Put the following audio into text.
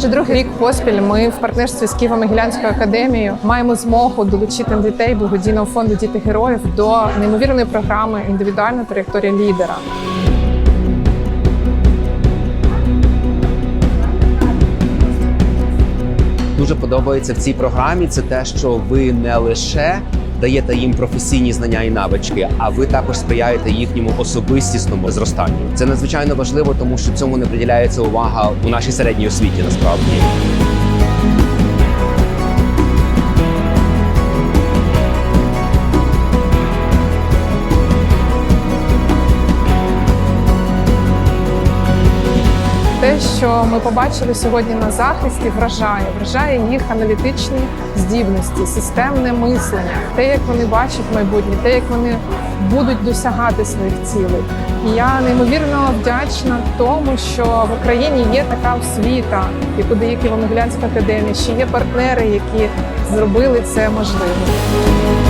Вже другий рік поспіль ми в партнерстві з Києво-Могилянською академією маємо змогу долучити дітей благодійного фонду Діти героїв до неймовірної програми Індивідуальна траєкторія лідера. Дуже подобається в цій програмі. Це те, що ви не лише даєте їм професійні знання і навички, а ви також сприяєте їхньому особистісному зростанню. Це надзвичайно важливо, тому що цьому не приділяється увага у нашій середній освіті. Насправді. Що ми побачили сьогодні на захисті, вражає, вражає їх аналітичні здібності, системне мислення, те, як вони бачать майбутнє, те, як вони будуть досягати своїх цілей. І я неймовірно вдячна тому, що в Україні є така освіта, яку дає Києво-Могилянська академія, що є партнери, які зробили це можливим.